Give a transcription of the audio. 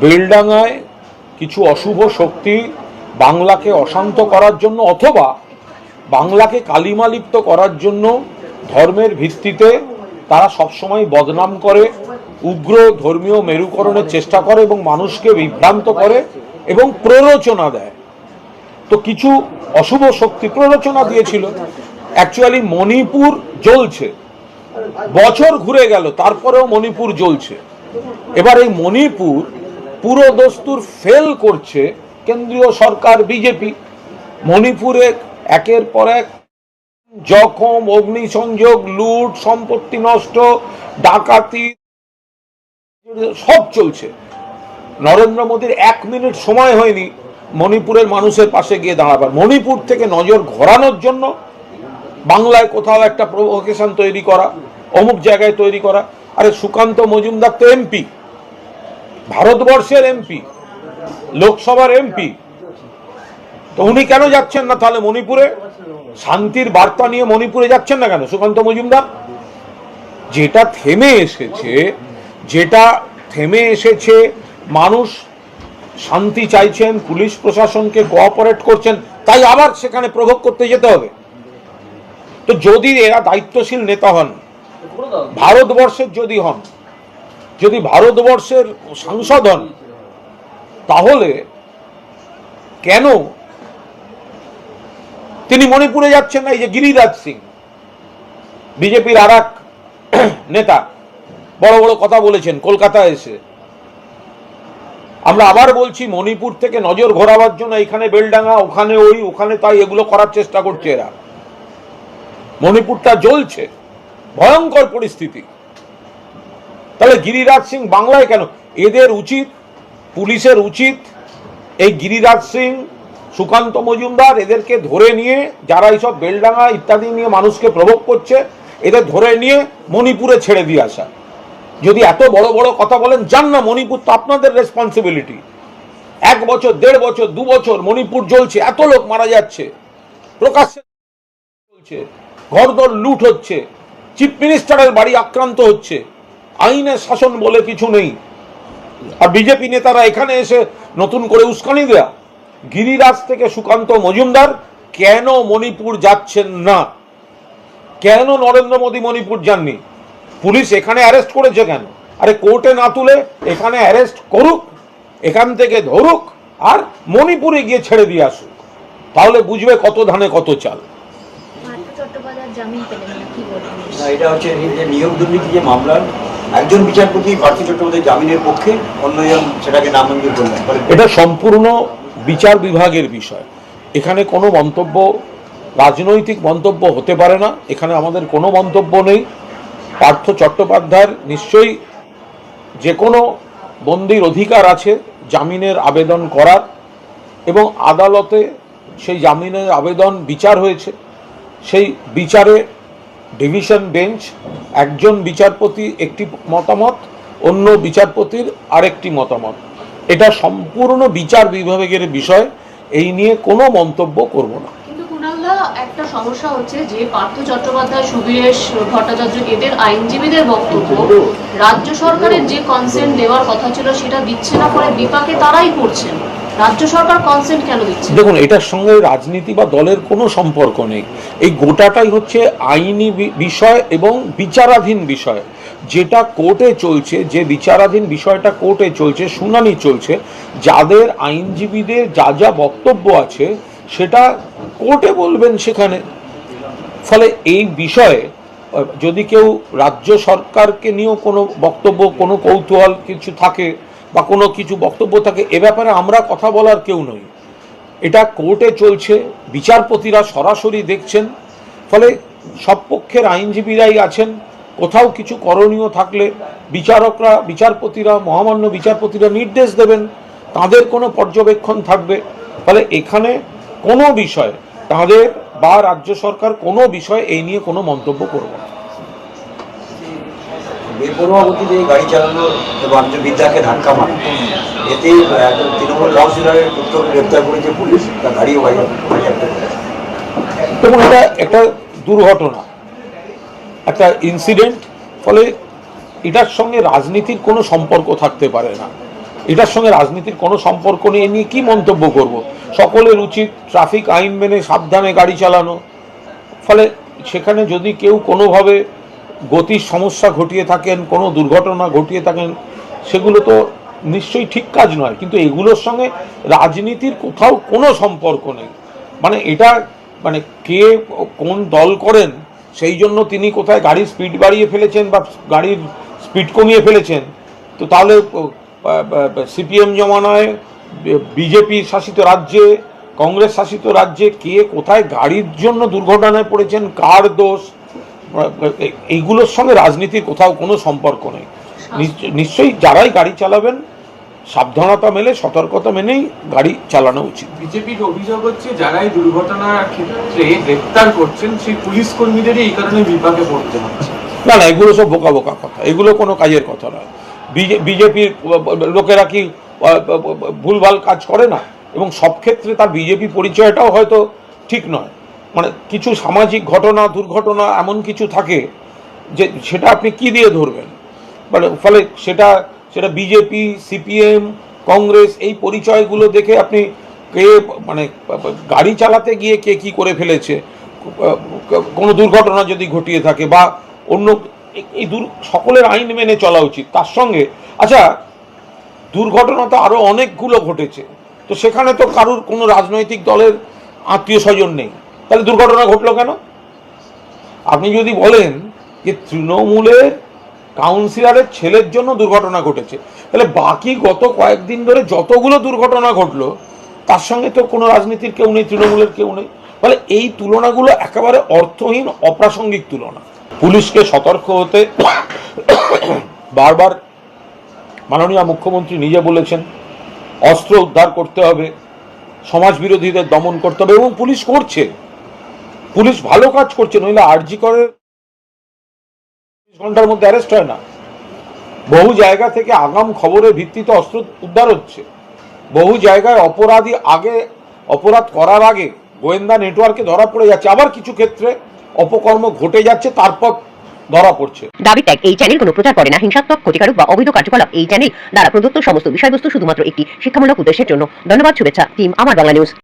বেলডাঙায় কিছু অশুভ শক্তি বাংলাকে অশান্ত করার জন্য অথবা বাংলাকে কালিমালিপ্ত করার জন্য ধর্মের ভিত্তিতে তারা সবসময় বদনাম করে, উগ্র ধর্মীয় মেরুকরণের চেষ্টা করে এবং মানুষকে বিভ্রান্ত করে এবং প্ররোচনা দেয়। তো কিছু অশুভ শক্তি প্ররোচনা দিয়েছিল। অ্যাকচুয়ালি মণিপুর জ্বলছে। বছর ঘুরে গেল, তারপরেও মণিপুর জ্বলছে। এবার এই মণিপুর পুরো দস্তুর ফেল করছে কেন্দ্রীয় সরকার বিজেপি মণিপুরে একের পর এক জখম, অগ্নিসংযোগ, লুট, সম্পত্তি নষ্ট, ডাকাতি, সব চলছে। নরেন্দ্র মোদীর এক মিনিট সময় হয়নি মণিপুরের মানুষের পাশে গিয়ে দাঁড়াবার। মণিপুর থেকে নজর ঘোরানোর জন্য বাংলায় কোথাও একটা প্রভোকেশন তৈরি করা, অমুক জায়গায় তৈরি করা। আরে সুকান্ত মজুমদার তো এমপি ভারতবর্ষের এমপি, লোকসভার এমপি। তো উনি কেন যাচ্ছেন না তাহলে মণিপুরে? শান্তির বার্তা নিয়ে মণিপুরে যাচ্ছেন না কেন, সুকান্ত মজুমদার? যেটা থেমে এসেছে, যেটা থেমে এসেছে, মানুষ শান্তি চাইছেন, পুলিশ প্রশাসনকে কোঅপারেট করছেন, তাই আবার সেখানে প্রভোগ করতে যেতে হবে। তো যদি এরা দায়িত্বশীল নেতা হন, ভারতবর্ষের যদি হন যদি ভারতবর্ষের সাংসদ হন তাহলে কেন তিনি মণিপুরে যাচ্ছেন না? এই যে গিরিরাজ সিং, বিজেপির আর নেতা, বড় বড় কথা বলেছেন কলকাতায় এসে। আমরা আবার বলছি, মণিপুর থেকে নজর ঘোরাবার জন্য এখানে বেলডাঙ্গা, ওখানে ওই, ওখানে তাই, এগুলো করার চেষ্টা করছে এরা। মণিপুরটা জ্বলছে। ভয়ঙ্কর পরিস্থিতি। তাহলে গিরিরাজ সিং বাংলায় কেন? এদের উচিত, পুলিশের উচিত, এই গিরিরাজ সিং, সুকান্ত মজুমদার, এদেরকে ধরে নিয়ে যারা এইসব বেলডাঙ্গা ইত্যাদি নিয়ে মানুষকে প্রভোগ করছে, এদের ধরে নিয়ে মণিপুরে ছেড়ে দিয়ে আসা। যদি এত বড় বড় কথা বলেন, যান না, মণিপুর তো আপনাদের রেসপন্সিবিলিটি এক বছর, দেড় বছর, দু বছর মণিপুর জ্বলছে, এত লোক মারা যাচ্ছে। প্রকাশ্যে চলছে ঘরদর লুট হচ্ছে, চিফ মিনিস্টারের বাড়ি আক্রান্ত হচ্ছে। আইনের শাসন বলে কিছু নেই। আর বিজেপি নেতারা এখানে এসে নতুন করে উস্কানি দেয়া। গিরিরাজ থেকে সুকান্ত মজুমদার কেন মণিপুর যাচ্ছেন না? কেন নরেন্দ্র মোদী মণিপুর যাননি? পুলিশ এখানে অ্যারেস্ট করেছে কেন? আরে কোর্টে না তুলে এখানে অ্যারেস্ট করুক এখান থেকে ধরুক আর মণিপুরে গিয়ে ছেড়ে দিয়ে আসুক। তাহলে বুঝবে কত ধানে কত চাল। এটা হচ্ছে নিয়োগ দুর্নীতি যে মামলার একজন বিচারপতি পার্থ চট্টোপাধ্যায় জামিনের পক্ষে, অন্যজন সেটাকে নামঞ্জুর করলেন। এটা সম্পূর্ণ বিচার বিভাগের বিষয়। এখানে কোনো মন্তব্য, রাজনৈতিক মন্তব্য হতে পারে না। এখানে আমাদের কোনো মন্তব্য নেই। পার্থ চট্টোপাধ্যায়ের নিশ্চয়ই যে কোনো বন্দির অধিকার আছে জামিনের আবেদন করার, এবং আদালতে সেই জামিনের আবেদন বিচার হয়েছে। সেই বিচারে ডিভিশন বেঞ্চ, একজন বিচারপতি একটি মতামত, অন্য বিচারপতির আরেকটি মতামত। এটা সম্পূর্ণ বিচার বিভাগের বিষয়, এই নিয়ে কোনো মন্তব্য করব না। একটা সমস্যা হচ্ছে যে পার্থ চট্টোপাধ্যায়, সুবীরেশ ভট্টাচার্য এদের আইনজীবীদের বক্তব্য, রাজ্য সরকারের যে কনসেন্ট দেওয়ার কথা ছিল সেটা দিচ্ছে না পরে বিপাকে তারাই পড়ছেন। রাজ্য সরকার কনসেন্ট কেন দিচ্ছে? দেখুন, এটার সঙ্গে রাজনীতি বা দলের কোনো সম্পর্ক নেই। এই গোটাটাই হচ্ছে আইনি বিষয় এবং বিচারাধীন বিষয়। যেটা কোর্টে চলছে, যে বিচারাধীন বিষয়টা কোর্টে চলছে, শুনানি চলছে, যাদের আইনজীবীদের যা যা বক্তব্য আছে, সেটা কোর্টে বলবেন সেখানে। ফলে এই বিষয়ে যদি কেউ রাজ্য সরকারকে নিয়েও কোনো বক্তব্য, কোনো কৌতূহল কিছু থাকে বা কোনো কিছু বক্তব্য থাকে, এ ব্যাপারে আমরা কথা বলার কেউ নই। এটা কোর্টে চলছে, বিচারপতিরা সরাসরি দেখছেন, ফলে সব পক্ষের আইনজীবীরাই আছেন, কোথাও কিছু করণীয় থাকলে বিচারকরা, বিচারপতিরা, মহামান্য বিচারপতিরা নির্দেশ দেবেন, তাদের কোনো পর্যবেক্ষণ থাকবে। ফলে এখানে কোনো বিষয়, তাদের বা রাজ্য সরকার কোনো বিষয় এই নিয়ে কোনো মন্তব্য করবে না। বেপরোয়া গতিতে গাড়ি চালানো এবং বিদ্যাকে ধাক্কা মারা। এতে একজন তৃণমূল কাউন্সিলরের পুত্রকে গ্রেপ্তার করেছে পুলিশ, তার গাড়িও এবং এটা একটা দুর্ঘটনা, একটা ইনসিডেন্ট ফলে এটার সঙ্গে রাজনীতির কোনো সম্পর্ক থাকতে পারে না। এটার সঙ্গে রাজনীতির কোনো সম্পর্ক নেই নিয়ে কি মন্তব্য করব? সকলের উচিত ট্রাফিক আইন মেনে সাবধানে গাড়ি চালানো। ফলে সেখানে যদি কেউ কোনোভাবে গতির সমস্যা ঘটিয়ে থাকেন, কোনো দুর্ঘটনা ঘটিয়ে থাকেন, সেগুলো তো নিশ্চয়ই ঠিক কাজ নয়। কিন্তু এগুলোর সঙ্গে রাজনীতির কোথাও কোনো সম্পর্ক নেই। মানে এটা মানে কে কোন দল করেন, সেই জন্য তিনি কোথায় গাড়ির স্পিড বাড়িয়ে ফেলেছেন বা গাড়ির স্পিড কমিয়ে ফেলেছেন, তো তাহলে সিপিএম জমানায় বিজেপি শাসিত রাজ্যে, কংগ্রেস শাসিত রাজ্যে কে কোথায় গাড়ির জন্য দুর্ঘটনায় পড়েছেন, কার দোষ এইগুলোর সঙ্গে রাজনীতির কোথাও কোনো সম্পর্ক নেই। নিশ্চয়- নিশ্চয়ই যারাই গাড়ি চালাবেন সাবধানতা মেলে সতর্কতা মেনেই গাড়ি চালানো উচিত। বিজেপির অভিযোগ হচ্ছে যারা এই দুর্ঘটনার ক্ষেত্রে গ্রেপ্তার করছেন সেই পুলিশ কর্মীদেরই এই কারণে বিপাকে পড়তে হচ্ছে। না না এগুলো সব বোকা বোকা কথা। এগুলো কোনো কাজের কথা নয়। বিজেপির লোকেরা কি ভুলভাল কাজ করে না? এবং সব ক্ষেত্রে তার বিজেপি পরিচয়টাও হয়তো ঠিক নয়। মানে কিছু সামাজিক ঘটনা, দুর্ঘটনা এমন কিছু থাকে যে সেটা আপনি কি দিয়ে ধরবেন? মানে ফলে সেটা সেটা বিজেপি, সিপিএম, কংগ্রেস এই পরিচয়গুলো দেখে আপনি কে মানে গাড়ি চালাতে গিয়ে কে কি করে ফেলেছে, কোনো দুর্ঘটনা যদি ঘটিয়ে থাকে বা অন্য এই- দুর, সকলের আইন মেনে চলা উচিত তার সঙ্গে। আচ্ছা দুর্ঘটনা তো আরও অনেকগুলো ঘটেছে, তো সেখানে তো কারুর কোনো রাজনৈতিক দলের আত্মীয় স্বজন নেই। তাহলে দুর্ঘটনা ঘটলো কেন? আপনি যদি বলেন যে তৃণমূলের কাউন্সিলরের ছেলের জন্য দুর্ঘটনা ঘটেছে, তাহলে বাকি গত কয়েকদিন ধরে যতগুলো দুর্ঘটনা ঘটলো, তার সঙ্গে তো কোনো রাজনীতির কেউ নেই, তৃণমূলের কেউ নেই। ফলে এই তুলনাগুলো একেবারে অর্থহীন, অপ্রাসঙ্গিক তুলনা। পুলিশকে সতর্ক হতে বারবার মাননীয় মুখ্যমন্ত্রী নিজে বলেছেন, অস্ত্র উদ্ধার করতে হবে সমাজ বিরোধীদের দমন করতে হবে এবং পুলিশ করছে। পুলিশ ভালো কাজ করছে, নইলে আরজি করে ঘণ্টার মধ্যে অ্যারেস্ট হয় না। বহু জায়গা থেকে আগাম খবরের ভিত্তিতে অস্ত্র উদ্ধার হচ্ছে। বহু জায়গায় অপরাধী আগে, অপরাধ করার আগে গোয়েন্দা নেটওয়ার্কে ধরা পড়ে যাচ্ছে। আবার কিছু ক্ষেত্রে অপকর্ম ঘটে যাচ্ছে, তারপর ধরা পড়ছে। দাবি ত্যাগ এই চ্যানেল কোনো প্রচার করে না। হিংসাত্মক, ক্ষতিকারক বা অবৈধ কার্যকলাপ, এই চ্যানেল দ্বারা প্রদত্ত সমস্ত বিষয়বস্তু শুধুমাত্র একটি শিক্ষামূলক উদ্দেশ্যের জন্য। ধন্যবাদ, শুভেচ্ছা টিম আমার বাংলা নিউজ